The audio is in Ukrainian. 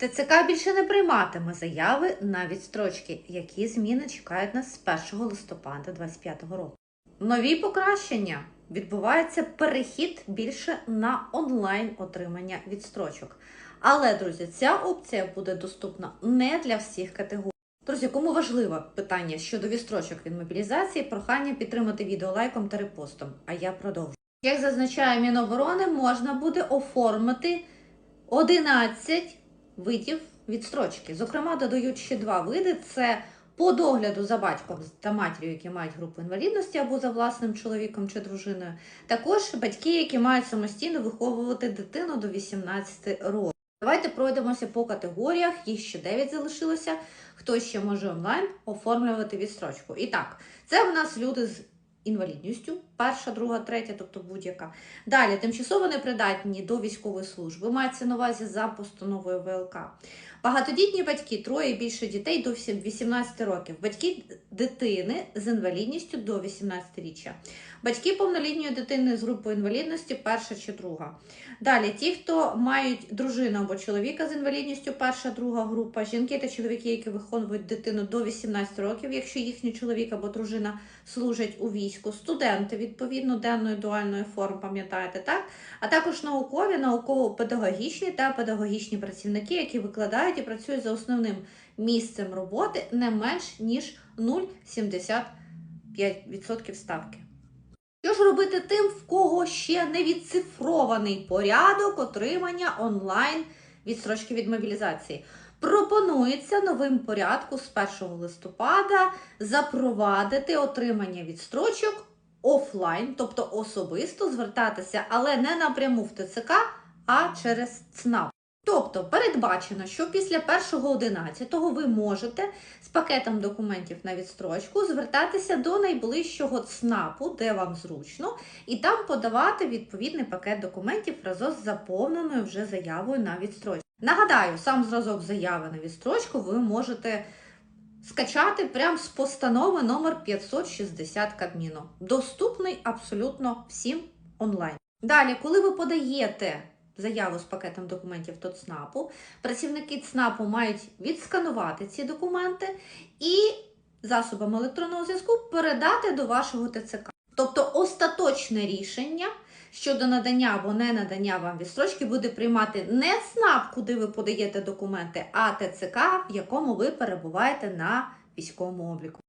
ТЦК більше не прийматиме заяви на відстрочки, які зміни чекають нас з 1 листопада 2025 року. Нові покращення відбувається перехід більше на онлайн отримання відстрочок. Але, друзі, ця опція буде доступна не для всіх категорій. Друзі, кому важливе питання щодо відстрочок від мобілізації, прохання підтримати відео лайком та репостом. А я продовжую. Як зазначає Міноборони, можна буде оформити 11 видів відстрочки. Зокрема, додають ще два види: це по догляду за батьком та матір'ю, які мають групу інвалідності, або за власним чоловіком чи дружиною. Також батьки, які мають самостійно виховувати дитину до 18 років. Давайте пройдемося по категоріях. Їх ще 9 залишилося. Хто ще може онлайн оформлювати відстрочку? І так, це в нас люди з інвалідністю, перша, друга, третя, тобто будь-яка. Далі тимчасово непридатні до військової служби, мається на увазі за постановою ВЛК. Багатодітні батьки, троє і більше дітей до 18 років. Батьки дитини з інвалідністю до 18-річчя. Батьки повнолітньої дитини з групою інвалідності, перша чи друга. Далі ті, хто мають дружину або чоловіка з інвалідністю, перша, друга група, жінки та чоловіки, які виховують дитину до 18 років, якщо їхній чоловік або дружина служать у війську, студенти відповідно денної дуальної форми, пам'ятаєте, так? А також наукові, науково-педагогічні та педагогічні працівники, які викладають і працюють за основним місцем роботи не менш ніж 0,75% ставки. Що ж робити тим, в кого ще не відцифрований порядок отримання онлайн відстрочки від мобілізації? Пропонується новим порядку з 1 листопада запровадити отримання відстрочок офлайн, тобто особисто звертатися, але не напряму в ТЦК, а через ЦНАП. Тобто передбачено, що після 1.11 ви можете з пакетом документів на відстрочку звертатися до найближчого ЦНАПу, де вам зручно, і там подавати відповідний пакет документів разом з заповненою вже заявою на відстрочку. Нагадаю, сам зразок заяви на відстрочку ви можете скачати прямо з постанови номер 560 Кабміну. Доступний абсолютно всім онлайн. Далі, коли ви подаєте заяву з пакетом документів до ЦНАПу, працівники ЦНАПу мають відсканувати ці документи і засобами електронного зв'язку передати до вашого ТЦК. Тобто остаточне рішення щодо надання або не надання вам відстрочки буде приймати не ЦНАП, куди ви подаєте документи, а ТЦК, в якому ви перебуваєте на військовому обліку.